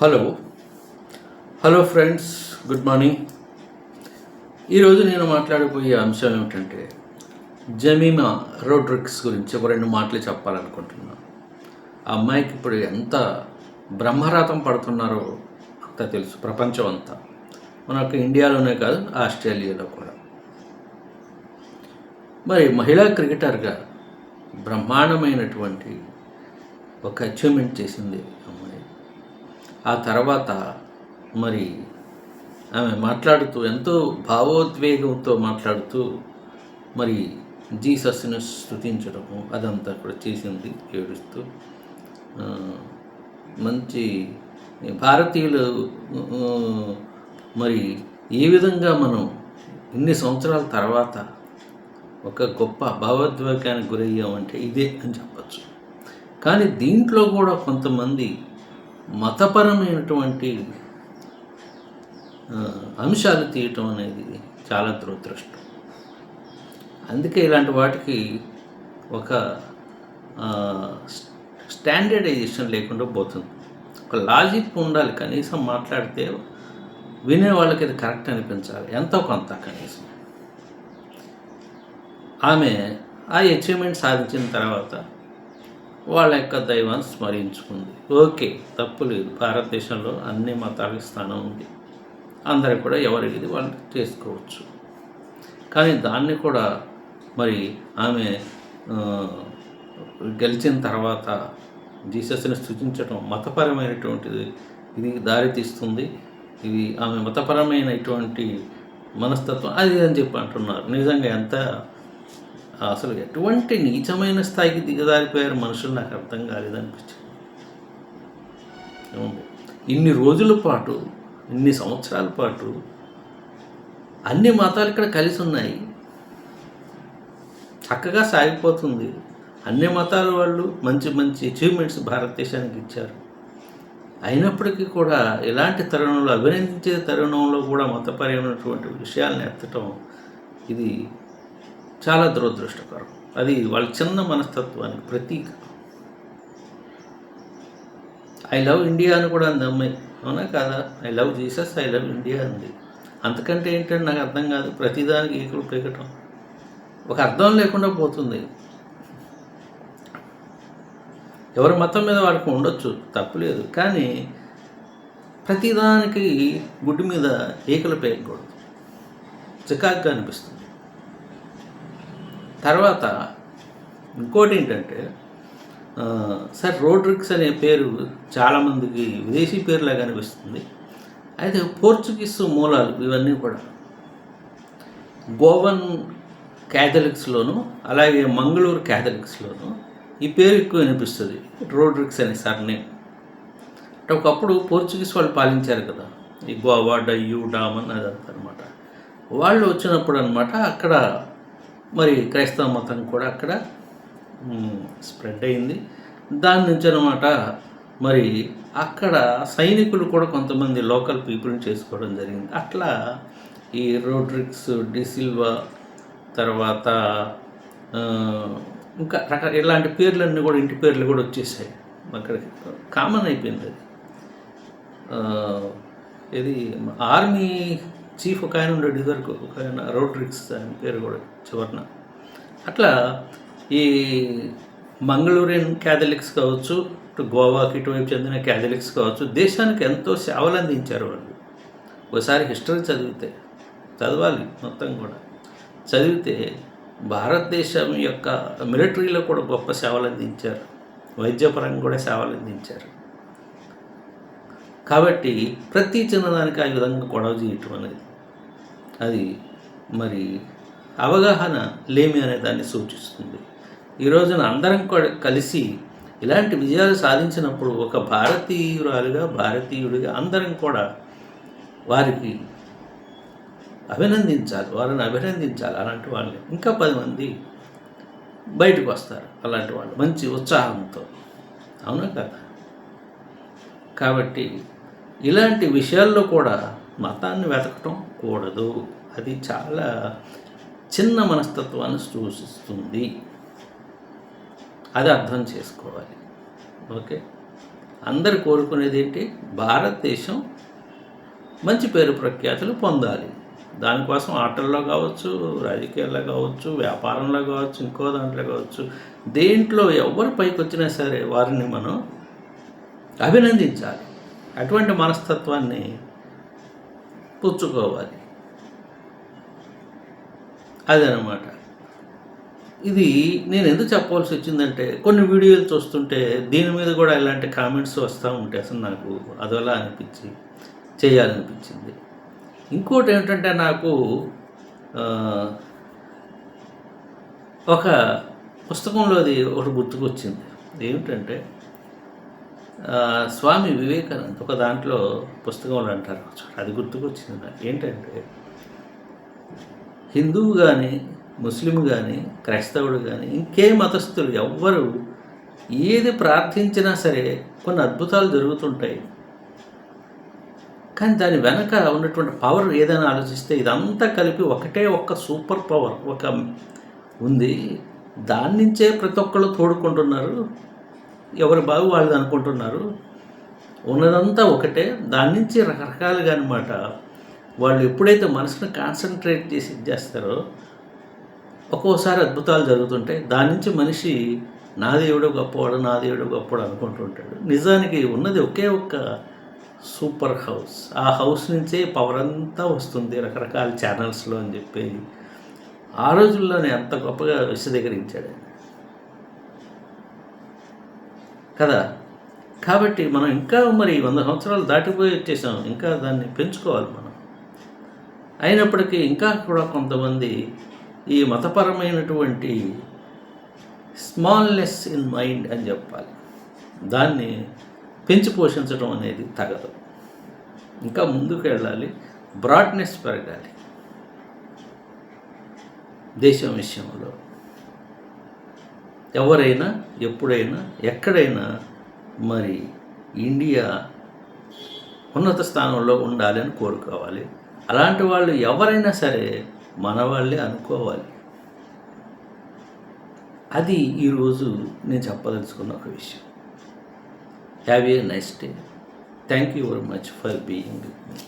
Hello. Hello friends good morning. ఈరోజు నేను మాట్లాడబోయే అంశం ఏమిటంటే జమీమా రోడ్రిక్స్ గురించి ఒక రెండు మాటలు చెప్పాలనుకుంటున్నాను ఆ అమ్మాయికి ఇప్పుడు ఎంత బ్రహ్మరాతం పడుతున్నారో అంతా తెలుసు ప్రపంచం అంతా. మనకు ఇండియాలోనే కాదు ఆస్ట్రేలియాలో కూడా. మరి మహిళా క్రికెటర్గా బ్రహ్మాండమైనటువంటి ఒక అచీవ్మెంట్ చేసింది అమ్మాయి. ఆ తర్వాత మరి ఆమె మాట్లాడుతూ ఎంతో భావోద్వేగంతో మాట్లాడుతూ మరి జీసస్ను స్థుతించడము అదంతా కూడా చేసింది ఏడుస్తూ. మంచి భారతీయులు మరి ఏ విధంగా మనం ఇన్ని సంవత్సరాల తర్వాత ఒక గొప్ప భావోద్వేగానికి గురయ్యామంటే ఇదే అని చెప్పచ్చు. కానీ దీంట్లో కూడా కొంతమంది మతపరమైనటువంటి అంశాలు తీయటం అనేది చాలా దురదృష్టం. అందుకే ఇలాంటి వాటికి ఒక స్టాండర్డైజేషన్ లేకుండా పోతుంది. ఒక లాజిక్ ఉండాలి కనీసం మాట్లాడితే వినే వాళ్ళకి ఇది కరెక్ట్ అనిపించాలి. ఎంతో కొంత కనీసం. ఆమె ఆ అచీవ్మెంట్ సాధించిన తర్వాత వాళ్ళ యొక్క దైవాన్ని స్మరించుకుంది. ఓకే తప్పు లేదు. భారతదేశంలో అన్ని మతాలకు స్థానం ఉంది. అందరూ కూడా ఎవరికి వాళ్ళు చేసుకోవచ్చు. కానీ దాన్ని కూడా మరి ఆమె గెలిచిన తర్వాత జీసస్ని సృజించడం మతపరమైనటువంటిది. ఇది దారితీస్తుంది ఇది ఆమె మతపరమైనటువంటి మనస్తత్వం. అది అని చెప్పి అంటున్నారు. నిజంగా ఎంత అసలు ఎటువంటి నీచమైన స్థాయికి దిగజారిపోయారు మనుషులు నాకు అర్థం కాలేదనిపించింది అనిపించింది. ఇన్ని రోజుల పాటు ఇన్ని సంవత్సరాల పాటు అన్ని మతాలు ఇక్కడ కలిసి ఉన్నాయి. చక్కగా సాగిపోతుంది. అన్ని మతాల వాళ్ళు మంచి మంచి అచీవ్మెంట్స్ భారతదేశానికి ఇచ్చారు. అయినప్పటికీ కూడా ఇలాంటి తరుణంలో అభినందించే తరుణంలో కూడా మతపరమైనటువంటి విషయాలను ఎత్తటం ఇది చాలా దురదృష్టకరం. అది వాళ్ళ చిన్న మనస్తత్వానికి ప్రతీక. ఐ లవ్ ఇండియా అని కూడా అంది అమ్మాయి. అవునా కాదా? I love Jesus I love India అంది. అంతకంటే ఏంటంటే నాకు అర్థం కాదు. ప్రతిదానికి ఈకులు పీకటం ఒక అర్థం లేకుండా పోతుంది. ఎవరి మతం మీద వాడికి ఉండొచ్చు తప్పులేదు కానీ ప్రతిదానికి గుడ్డు మీద ఈకలు పేయకూడదు చికాగ్గా అనిపిస్తుంది. తర్వాత ఇంకోటి ఏంటంటే సార్ రోడ్రిక్స్ అనే పేరు చాలామందికి విదేశీ పేరులాగా అనిపిస్తుంది. అయితే పోర్చుగీస్ మూలాలు ఇవన్నీ కూడా గోవన్ క్యాథలిక్స్లోను అలాగే మంగళూరు క్యాథలిక్స్లోను ఈ పేరు ఎక్కువ వినిపిస్తుంది. రోడ్రిక్స్ అనే సర్నేమ్ అంటే ఒకప్పుడు పోర్చుగీస్ వాళ్ళు పాలించారు కదా ఈ గోవా డయ్యూ డామన్ అదంతా అనమాట వాళ్ళు వచ్చినప్పుడు అనమాట అక్కడ మరి క్రైస్తవ మతం కూడా అక్కడ స్ప్రెడ్ అయింది. దాని నుంచి అనమాట మరి అక్కడ సైనికులు కూడా కొంతమంది లోకల్ పీపుల్ని చేసుకోవడం జరిగింది. అట్లా ఈ రోడ్రిక్స్ డిసిల్వా తర్వాత ఇంకా రక ఇలాంటి పేర్లన్నీ కూడా ఇంటి పేర్లు కూడా వచ్చేసాయి. అక్కడికి కామన్ అయిపోయింది అది. ఇది ఆర్మీ చీఫ్ ఒక ఆయన ఉండేది ఇదివరకు ఒక ఆయన రోడ్రిక్స్ ఆయన పేరు కూడా చివరిన. అట్లా ఈ మంగళూరియన్ క్యాథలిక్స్ కావచ్చు ఇటు గోవాకి ఇటువైపు చెందిన క్యాథలిక్స్ కావచ్చు దేశానికి ఎంతో సేవలు అందించారు వాళ్ళు. ఒకసారి హిస్టరీ చదివితే చదవాలి మొత్తం కూడా. చదివితే భారతదేశం యొక్క మిలిటరీలో కూడా గొప్ప సేవలు అందించారు. వైద్యపరంగా కూడా సేవలు అందించారు. కాబట్టి ప్రతి చిన్నదానికి ఆ విధంగా గొడవ చేయటం అనేది. అది మరి అవగాహన లేమి అనే దాన్ని సూచిస్తుంది. ఈ రోజున అందరం కూడా కలిసి ఇలాంటి విజయాలు సాధించినప్పుడు ఒక భారతీయురాలుగా భారతీయుడిగా అందరం కూడా వారికి అభినందించాలి వారిని అభినందించాలి. అలాంటి వాళ్ళని ఇంకా పది మంది బయటకు వస్తారు. అలాంటి వాళ్ళు మంచి ఉత్సాహంతో. అవునా కదా? కాబట్టి ఇలాంటి విషయాల్లో కూడా మతాన్ని వెతకటం కూడదు. అది చాలా చిన్న మనస్తత్వాన్ని సూచిస్తుంది అది అర్థం చేసుకోవాలి. ఓకే? అందరు కోరుకునేది ఏంటి? భారతదేశం మంచి పేరు ప్రఖ్యాతులు పొందాలి. దానికోసం ఆటల్లో కావచ్చు రాజకీయాల్లో కావచ్చు వ్యాపారంలో కావచ్చు ఇంకో దాంట్లో కావచ్చు దేంట్లో ఎవరు పైకి వచ్చినా సరే వారిని మనం అభినందించాలి. అటువంటి మనస్తత్వాన్ని పుచ్చుకోవాలి. అదనమాట. ఇది నేను ఎందుకు చెప్పవలసి వచ్చిందంటే కొన్ని వీడియోలు చూస్తుంటే దీని మీద కూడా ఇలాంటి కామెంట్స్ వస్తూ ఉంటాయి అసలు నాకు అదోలా అనిపించి చేయాలనిపించింది. ఇంకోటి ఏంటంటే నాకు ఒక ఒక పుస్తకంలోది ఒకటి గుర్తుకొచ్చింది. ఏమిటంటే స్వామి వివేకానంద్ ఒక దాంట్లో పుస్తకంలో అంటారు. అది గుర్తుకొచ్చింది నాకు. ఏంటంటే హిందువు కానీ ముస్లిం కానీ క్రైస్తవుడు కానీ ఇంకే మతస్థులు ఎవ్వరు ఏది ప్రార్థించినా సరే కొన్ని అద్భుతాలు జరుగుతుంటాయి. కానీ దాని వెనక ఉన్నటువంటి పవర్ ఏదైనా ఆలోచిస్తే ఇదంతా కలిపి ఒకటే ఒక్క సూపర్ పవర్ ఒక ఉంది. దాని నుంచే ప్రతి ఒక్కళ్ళు తోడుకుంటున్నారు. ఎవరి బాగు వాళ్ళది అనుకుంటున్నారు? ఉన్నదంతా ఒకటే. దాని నుంచి రకరకాలుగా అనమాట వాళ్ళు ఎప్పుడైతే మనసుని కాన్సన్ట్రేట్ చేసి ఇది చేస్తారో ఒక్కోసారి అద్భుతాలు జరుగుతుంటాయి. దాని నుంచి మనిషి నా దేవుడు గొప్పవాడు నా దేవుడు గొప్పవాడు అనుకుంటుంటాడు నిజానికి ఉన్నది ఒకే ఒక్క సూపర్ హౌస్. ఆ హౌస్ నుంచే పవర్ అంతా వస్తుంది రకరకాల ఛానల్స్లో అని చెప్పి. ఆ రోజుల్లోనే అంత గొప్పగా విశదీకరించాడు ఆయన. కదా? కాబట్టి మనం ఇంకా మరి వంద సంవత్సరాలు దాటిపోయి వచ్చేసాం. ఇంకా దాన్ని పెంచుకోవాలి మనం. అయినప్పటికీ ఇంకా కూడా కొంతమంది ఈ మతపరమైనటువంటి స్మాల్నెస్ ఇన్ మైండ్ అని చెప్పాలి. దాన్ని పెంచి పోషించడం అనేది తగదు. ఇంకా ముందుకు వెళ్ళాలి. బ్రాడ్నెస్ పెరగాలి. దేశం విషయంలో. ఎవరైనా ఎప్పుడైనా ఎక్కడైనా మరి ఇండియా ఉన్నత స్థానంలో ఉండాలి అని కోరుకోవాలి. అలాంటి వాళ్ళు ఎవరైనా సరే మన వాళ్ళే అనుకోవాలి. అది ఈరోజు నేను చెప్పదలుచుకున్న ఒక విషయం. Have a nice day thank you very much for being with me